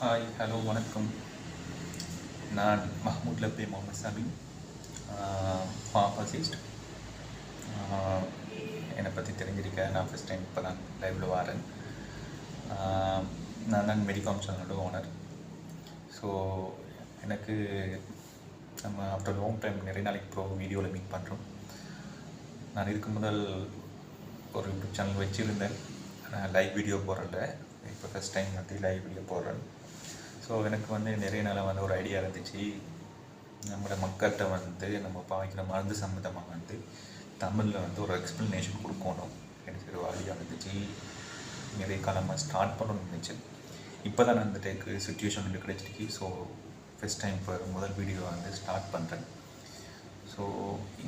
Hi hello வணக்கம். நான் Mahmood Lebbai Mohammed Shameem pharmacist என்னை பற்றி தெரிஞ்சிருக்க நான் ஃபஸ்ட் டைம் இப்போ தான் லைவில் வரேன். நான் தான் மெடிகாம் சேனலோட ஓனர் ஸோ எனக்கு நம்ம ஆஃப்டர் லாங் டைம் நிறைய நாளைக்கு ப்ரோ வீடியோவில் மீட் பண்ணுறோம் நான் இருக்கு முதல் ஒரு யூடியூப் சேனல் வச்சுருந்தேன். ஆனால் லைவ் வீடியோ போடுறல இப்போ ஃபஸ்ட் டைம் வந்து லைவ் வீடியோ போடுறேன். ஸோ எனக்கு வந்து நிறைய நாளாக வந்து ஒரு ஐடியா இருந்துச்சு. நம்மளோட மக்கள்கிட்ட வந்து நம்ம பாவிக்கிற மருந்து சம்மந்தமாக வந்து தமிழில் வந்து ஒரு எக்ஸ்ப்ளனேஷன் கொடுக்கணும். எனக்கு ஒரு ஐடியா இருந்துச்சு. நிறைய காலமாக ஸ்டார்ட் பண்ணணும்னு நினச்சேன். இப்போ தான் அந்த டேக்கு சுச்சுவேஷன் வந்து கிடைச்சிருக்கு. ஸோ ஃபஸ்ட் டைம் இப்போ முதல் வீடியோ வந்து ஸ்டார்ட் பண்ணுறேன் ஸோ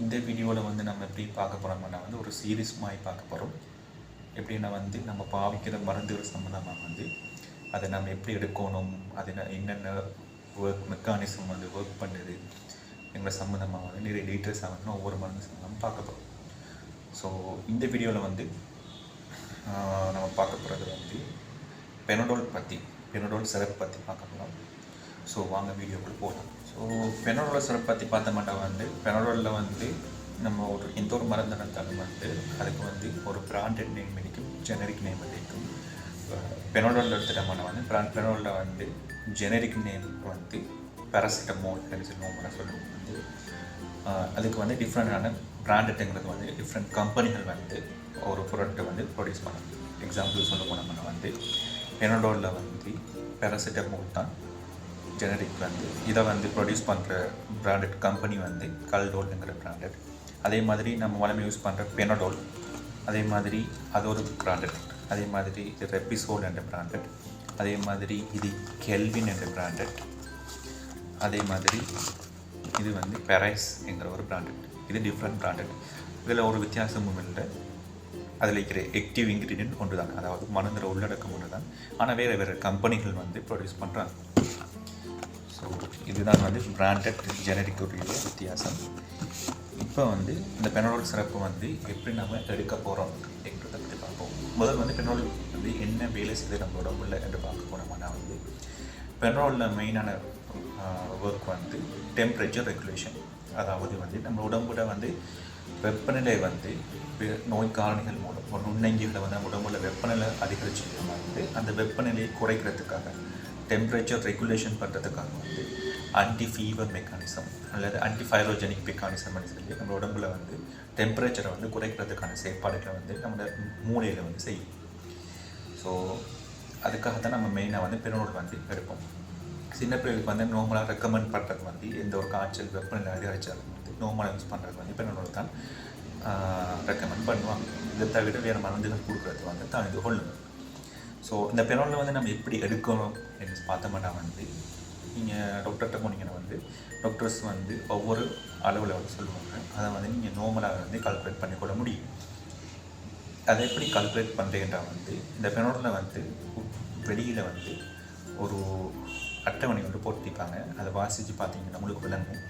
இந்த வீடியோவில் வந்து நம்ம எப்படி பார்க்க போகிறோம்னா வந்து ஒரு சீரியஸ் மாதிரி பார்க்க போகிறோம் எப்படின்னா வந்து நம்ம பாவிக்கிற மருந்துகள் சம்மந்தமாக வந்து அதை நம்ம எப்படி எடுக்கணும் அது என்னென்ன ஒர்க் மெக்கானிசம் வந்து ஒர்க் பண்ணுது எங்களை சம்மந்தமாக வந்து நிறைய டீட்டெயில்ஸ் ஆகணும் ஒவ்வொரு மருந்து சம்மந்தம் பார்க்க போகிறோம் ஸோ இந்த வீடியோவில் வந்து நம்ம பார்க்க போகிறது வந்து பெனடோல் பற்றி பெனடோல் சிறப்பு பற்றி பார்க்க போகிறோம் ஸோ வாங்க வீடியோக்குள்ள போகலாம் ஸோ பெனடோல் சிறப்பு பற்றி பார்த்த மாட்டோம் வந்து பெனடோலில் வந்து நம்ம ஒரு எந்த ஒரு மருந்து எடுத்தாலும் வந்து அதுக்கு வந்து ஒரு பிராண்டட் நேம் இருக்கும் ஜெனரிக் நேம் இருக்கும். பெனோடோல் எடுத்துட்டோம்னா வந்து பிராண்ட் பெனோலில் வந்து ஜெனரிக் நேம் வந்து பேராசிட்டமோல் அப்படின்னு சொல்லுவோம் வந்து அதுக்கு வந்து டிஃப்ரெண்டான பிராண்டட்டுங்கிறது வந்து டிஃப்ரெண்ட் கம்பெனிகள் வந்து ஒரு ப்ராடக்ட்டை வந்து ப்ரொடியூஸ் பண்ணணும் எக்ஸாம்பிள் சொல்ல போனோம்னா வந்து பெனோடோலில் வந்து பேராசிட்டமோல் தான் ஜெனரிக் வந்து. இதை வந்து ப்ரொடியூஸ் பண்ணுற பிராண்டட் கம்பெனி வந்து கல்டோல்ங்கிற பிராண்டட் அதே மாதிரி நம்ம உடம்பு யூஸ் பண்ணுற பெனடோல் அதே மாதிரி அது ஒரு பிராண்டட் அதே மாதிரி இது ரெப்பிசோல் என்ற பிராண்டட் அதே மாதிரி இது கெல்வின் என்ற பிராண்டட் அதே மாதிரி இது வந்து பெரைஸ் என்கிற ஒரு பிராண்டட் இது டிஃப்ரெண்ட் பிராண்டட் இதில் ஒரு வித்தியாசமும் இல்லை. அதில் இருக்கிற ஆக்டிவ் இன்க்ரீடியன்ட் ஒன்று தான் அதாவது மருந்துற உள்ளடக்கம் ஒன்று தான் ஆனால் வேறு வேறு கம்பெனிகள் வந்து ப்ரொடியூஸ் பண்ணுறாங்க ஸோ இதுதான் வந்து பிராண்டட் ஜெனரிக்குரிய வித்தியாசம். இப்போ வந்து இந்த பெனரோல் சிறப்பு வந்து எப்படி நம்ம எடுக்க போகிறோம் முதல் வந்து பெட்ரோல் வந்து என்ன வேலை செய்து நம்ம உடம்புல என்று பார்க்க போனோம்னா வந்து பெட்ரோலில் மெயினான ஒர்க் வந்து டெம்பரேச்சர் ரெகுலேஷன் அதாவது வந்து நம்ம உடம்புல வந்து வெப்பநிலை வந்து நோய் காரணிகள் மூலம் ஒரு நுண்ணங்கிகளை வந்து நம்ம உடம்புல வெப்பநிலை அதிகரிச்சு வந்து அந்த வெப்பநிலையை குறைக்கிறதுக்காக டெம்பரேச்சர் ரெகுலேஷன் பண்ணுறதுக்காக வந்து ஆன்டி ஃபீவர் மெக்கானிசம் அல்லது ஆன்டி ஃபைரோஜெனிக் மெக்கானிசம்னு சொல்லி நம்ம உடம்புல வந்து டெம்பரேச்சரை வந்து குறைக்கிறதுக்கான செயற்பாடுகளை வந்து நம்ம மூளையில் வந்து செய்யும். ஸோ அதுக்காக தான் நம்ம மெயினாக வந்து பெருநூல் வந்து எடுப்போம். சின்ன பிள்ளைகளுக்கு வந்து நார்மலாக ரெக்கமெண்ட் பண்ணுறது வந்து எந்த ஒரு காய்ச்சல் வெப்பநிலை அதிகரிச்சாலும் வந்து நார்மலாக யூஸ் பண்ணுறது வந்து பெருநூல் தான் ரெக்கமெண்ட் பண்ணுவாங்க. இதை தவிர வேறு மருந்துகள் கொடுக்குறது வந்து தான் இது கொள்ளுங்க ஸோ இந்த பெருநூலை வந்து நம்ம எப்படி எடுக்கணும் என்று பார்த்தோம்னா வந்து நீங்கள் டாக்டர்கிட்ட போனீங்கன்னா வந்து டாக்டர்ஸ் வந்து ஒவ்வொரு அளவில் வந்து சொல்லுவாங்க. அதை வந்து நீங்கள் நார்மலாக வந்து கால்குலேட் பண்ணிக்கொள்ள முடியும். அதை எப்படி கால்குலேட் பண்ணுறீங்கன்னா வந்து இந்த பெனோடில் வந்து வெளியில் வந்து ஒரு அட்டவணை வந்து போட்டிருப்பாங்க. அதை வாசித்து பார்த்தீங்கன்னா உங்களுக்கு விளங்கும்.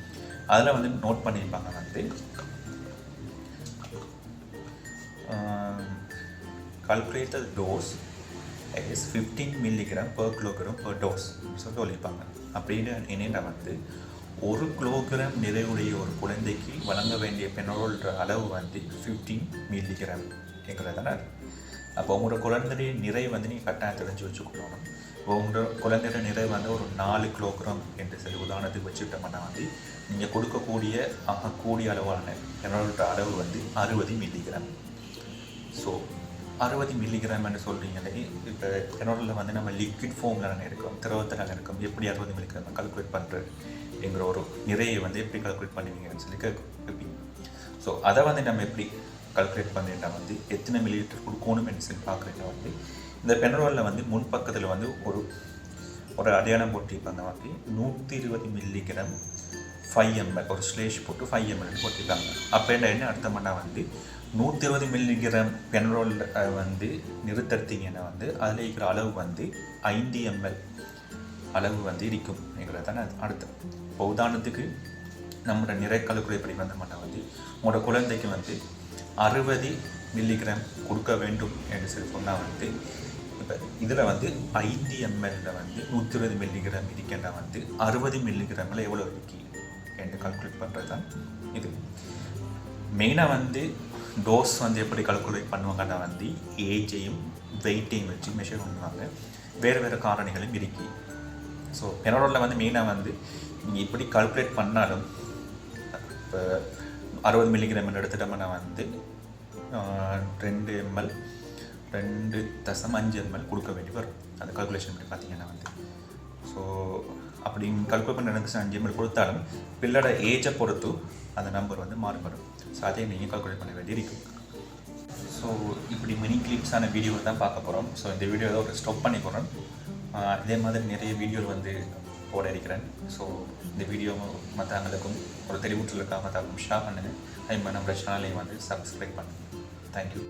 அதில் வந்து நோட் பண்ணியிருப்பாங்க வந்து calculate dose dose as 15 milligram per kilogram per dose. சொல்லி சொல்லியிருப்பாங்க. அப்படின்னு என்னென்ன வந்து ஒரு கிலோகிராம் நிறைவுடைய ஒரு குழந்தைக்கு வழங்க வேண்டிய பெனோல்ன்ற அளவு வந்து 15 மில்லிகிராம் தானே அப்போ உங்களோட குழந்தைய நிறை வந்து நீங்கள் கட்டாயம் தெரிஞ்சு வச்சுக்கணும். உங்களோட குழந்தையோட நிறை வந்து ஒரு நாலு கிலோகிராம் என்று சொல்லி உதாரணத்துக்கு வச்சுக்கிட்டோம்னா வந்து நீங்கள் கொடுக்கக்கூடிய ஆக கூடிய அளவான பெனோல்ன்ற அளவு வந்து அறுபது மில்லிகிராம் ஸோ அறுபது மில்லிகிராம்னு சொல்கிறீங்களே இப்போ பெனோலில் வந்து நம்ம லிக்விட் ஃபார்மில் நாங்கள் இருக்கோம். திரவத்தில் இருக்கும். எப்படி அறுபது மில்லிகிராம் கல்குலேட் பண்ணுறது என்கிற ஒரு நிறையை வந்து எப்படி கல்குலேட் பண்ணுவீங்கன்னு சொல்லி கேட்க- கேட்பீங்க ஸோ அதை வந்து நம்ம எப்படி கல்குலேட் பண்ணிட்டா வந்து எத்தனை மில்லி லிட்டர் கொடுக்கணும்னு சொல்லி பார்க்குறீங்க வந்து இந்த பெனரோலில் வந்து முன் பக்கத்தில் வந்து ஒரு ஒரு அடையாளம் போட்டிருப்பாங்க வந்து நூற்றி இருபது மில்லிகிராம் ஃபைவ் எம்எல் ஒரு ஸ்லேஷ் போட்டு ஃபைவ் எம்எல் போட்டிருக்காங்க அப்போ என்ன என்ன அர்த்தம்னா வந்து நூற்றி இருபது மில்லிகிராம் பெனரோல் வந்து நிறுத்தத்தீங்கன்னா வந்து அதில் இருக்கிற அளவு வந்து ஐந்து எம்எல் அளவு வந்து இருக்கும். எங்களை தானே அர்த்தம் இப்போ உதாரணத்துக்கு நம்மளோட நிறைக்கழுக்குறை எப்படி வந்தோம்னா வந்து உங்களோட குழந்தைக்கு வந்து அறுபது மில்லிகிராம் கொடுக்க வேண்டும் என்று சொல்லி சொன்னால் வந்து இப்போ இப்போ இதில் வந்து ஐந்து எம்எல்ல வந்து நூற்றி இருபது மில்லிகிராம் இருக்கின்ற வந்து அறுபது மில்லிகிராமில் எவ்வளோ இருக்கு? என்று கால்குலேட் பண்ணுறது தான் இது. மெயினாக வந்து டோஸ் வந்து எப்படி கல்குலேட் பண்ணுவாங்கன்னா வந்து ஏஜையும் வெயிட்டையும் வச்சு மெஷர் பண்ணுவாங்க. வேறு வேறு காரணிகளும் இருக்கு. ஸோ பெனரோலில் வந்து மெயினாக வந்து நீங்கள் இப்படி கல்குலேட் பண்ணாலும் இப்போ அறுபது மில்லிகிராம் எடுத்துட்டோம்னா வந்து ரெண்டு எம்எல் ரெண்டு தசம் அஞ்சு எம்எல் கொடுக்க வேண்டி வரும். அந்த கல்குலேஷன் பண்ணி பார்த்தீங்கன்னா வந்து. ஸோ அப்படி கால்குலேட் பண்ண எனக்கு அஞ்சு எம்எல் கொடுத்தாலும் பிள்ளோட ஏஜை பொறுத்து அந்த நம்பர் வந்து மாறுபடும். ஸோ அதே நீங்கள் கால்குலேட் பண்ண வேண்டி இருக்கும் ஸோ இப்படி மினி கிளிப்ஸான வீடியோ தான் பார்க்க போகிறோம் ஸோ இந்த வீடியோவை ஒரு ஸ்டாப் பண்ணி போகிறோம் இதே மாதிரி நிறைய வீடியோ வந்து போட இருக்கிறேன். ஸோ இந்த வீடியோ மற்றவங்களுக்கும் ஒரு தெளிவூற்றலுக்காக மற்றவங்களுக்கும் ஷேர் பண்ணுங்கள் அதே மாதிரி நம்ம சேனலையும் வந்து சப்ஸ்கிரைப் பண்ணுங்கள் தேங்க்யூ